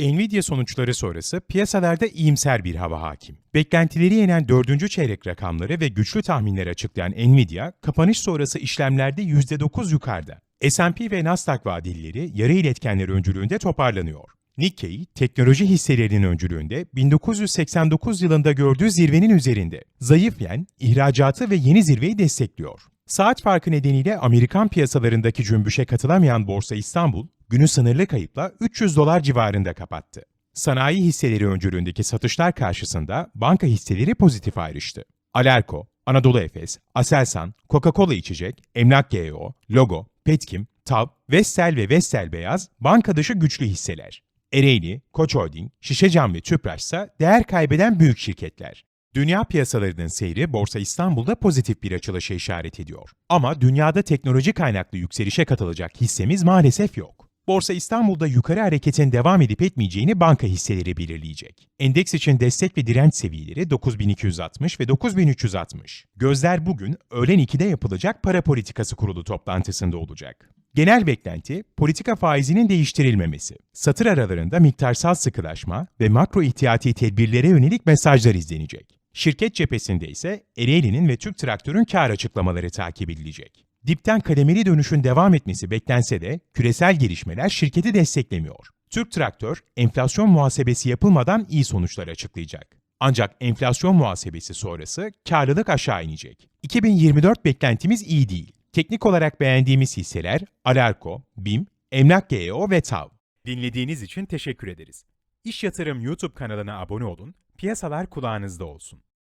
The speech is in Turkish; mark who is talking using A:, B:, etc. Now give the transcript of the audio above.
A: Nvidia sonuçları sonrası piyasalarda iyimser bir hava hakim. Beklentileri yenen dördüncü çeyrek rakamları ve güçlü tahminleri açıklayan Nvidia, kapanış sonrası işlemlerde %9 yukarıda. S&P ve Nasdaq vadelileri yarı iletkenler öncülüğünde toparlanıyor. Nikkei, teknoloji hisselerinin öncülüğünde 1989 yılında gördüğü zirvenin üzerinde. Zayıf yen, ihracatı ve yeni zirveyi destekliyor. Saat farkı nedeniyle Amerikan piyasalarındaki cümbüşe katılamayan Borsa İstanbul, günü sınırlı kayıpla 300 dolar civarında kapattı. Sanayi hisseleri öncülüğündeki satışlar karşısında banka hisseleri pozitif ayrıştı. Alerko, Anadolu Efes, Aselsan, Coca-Cola içecek, Emlak GEO, Logo, Petkim, TAV, Vestel ve Vestel Beyaz banka dışı güçlü hisseler. Ereğli, Koç Holding, Şişecam ve Tüpraş ise değer kaybeden büyük şirketler. Dünya piyasalarının seyri Borsa İstanbul'da pozitif bir açılışa işaret ediyor. Ama dünyada teknoloji kaynaklı yükselişe katılacak hissemiz maalesef yok. Borsa İstanbul'da yukarı hareketin devam edip etmeyeceğini banka hisseleri belirleyecek. Endeks için destek ve direnç seviyeleri 9260 ve 9360. Gözler bugün öğlen 2'de yapılacak para politikası kurulu toplantısında olacak. Genel beklenti, politika faizinin değiştirilmemesi, satır aralarında miktarsal sıkılaşma ve makro ihtiyati tedbirlere yönelik mesajlar izlenecek. Şirket cephesinde ise Ereğli'nin ve Türk Traktör'ün kar açıklamaları takip edilecek. Dipten kademeli dönüşün devam etmesi beklense de küresel gelişmeler şirketi desteklemiyor. Türk Traktör, enflasyon muhasebesi yapılmadan iyi sonuçlar açıklayacak. Ancak enflasyon muhasebesi sonrası karlılık aşağı inecek. 2024 beklentimiz iyi değil. Teknik olarak beğendiğimiz hisseler Alarko, BİM, Emlak GEO ve TAV. Dinlediğiniz için teşekkür ederiz. İş Yatırım YouTube kanalına abone olun, piyasalar kulağınızda olsun.